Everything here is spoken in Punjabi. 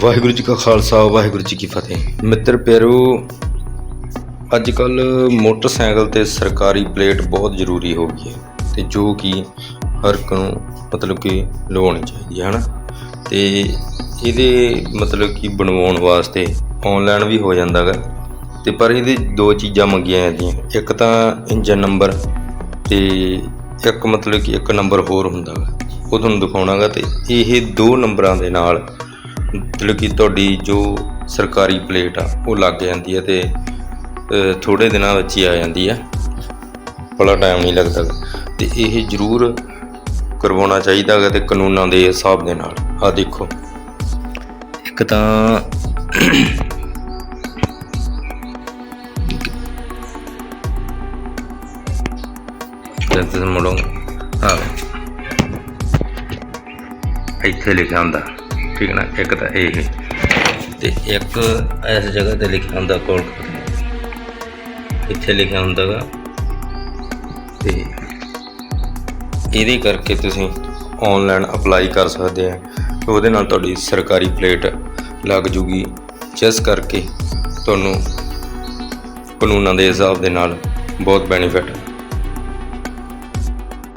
ਵਾਹਿਗੁਰੂ ਜੀ ਕਾ ਖਾਲਸਾ, ਵਾਹਿਗੁਰੂ ਜੀ ਕੀ ਫਤਿਹ। ਮਿੱਤਰ ਪਿਆਰੋ ਅੱਜ ਕੱਲ ਮੋਟਰਸਾਈਕਲ ਤੇ ਸਰਕਾਰੀ ਪਲੇਟ ਬਹੁਤ ਜ਼ਰੂਰੀ ਹੋ ਗਈ ਹੈ ਤੇ ਜੋ ਕਿ ਹਰ ਇੱਕ ਨੂੰ ਮਤਲਬ ਕਿ ਲਵਾਉਣੀ ਚਾਹੀਦੀ ਹੈ, ਹਨਾ? ਤੇ ਇਹਦੇ ਮਤਲਬ ਕਿ ਬਣਵਾਉਣ ਵਾਸਤੇ ਆਨਲਾਈਨ ਵੀ ਹੋ ਜਾਂਦਾ ਗਾ। ਤੇ ਪਰ ਇਹਦੇ ਦੋ ਚੀਜ਼ਾਂ ਮੰਗੀਆਂ ਜਾਂਦੀਆਂ। ਇੱਕ ਤਾਂ ਇੰਜਨ ਨੰਬਰ ਤੇ ਇੱਕ ਮਤਲਬ ਕਿ ਇੱਕ ਨੰਬਰ ਹੋਰ ਹੁੰਦਾ ਗਾ। ਉਹ ਤੁਹਾਨੂੰ ਦਿਖਾਉਣਾ ਗਾ ਤੇ ਇਹ ਦੋ ਨੰਬਰਾਂ ਦੇ ਨਾਲ ਮਤਲਬ ਕਿ ਤੁਹਾਡੀ ਜੋ ਸਰਕਾਰੀ ਪਲੇਟ ਆ, ਉਹ ਲੱਗ ਜਾਂਦੀ ਹੈ ਤੇ ਥੋੜੇ ਦਿਨਾਂ ਵਿੱਚ ਹੀ ਆ ਜਾਂਦੀ ਹੈ। ਬੜਾ ਟਾਈਮ ਨਹੀਂ ਲੱਗਦਾ। ਗਾ। ਤੇ ਇਹ ਜ਼ਰੂਰ ਕਰਵਾਉਣਾ ਚਾਹੀਦਾ ਗਾ ਤੇ ਕਾਨੂੰਨਾਂ ਦੇ ਹਿਸਾਬ ਦੇ ਨਾਲ। ਆ ਦੇਖੋ। ਇੱਕ ਤਾਂ ਜਦ ਮੁੜੋ। ਹਾਂ ਇੱਥੇ ਲਿਖਿਆ ਹੁੰਦਾ। ਠੀਕ ਨਾ, ਇੱਕ ਤਾਂ ਇਹ ਤੇ ਇੱਕ ਇਸ ਜਗ੍ਹਾ ਤੇ ਲਿਖਿਆ ਹੁੰਦਾ ਕੋਲ ਇੱਥੇ ਲਿਖਿਆ ਹੁੰਦਾਗਾ। ਤੇ ਇਹਦੇ ਕਰਕੇ ਤੁਸੀਂ ਆਨਲਾਈਨ ਅਪਲਾਈ ਕਰ ਸਕਦੇ ਆ। ਉਹਦੇ ਨਾਲ ਤੁਹਾਡੀ ਸਰਕਾਰੀ ਪਲੇਟ ਲੱਗ ਜੂਗੀ। ਜਿਸ ਕਰਕੇ ਤੁਹਾਨੂੰ ਕਾਨੂੰਨਾਂ ਦੇ ਹਿਸਾਬ ਦੇ ਨਾਲ ਬਹੁਤ ਬੈਨੀਫਿਟ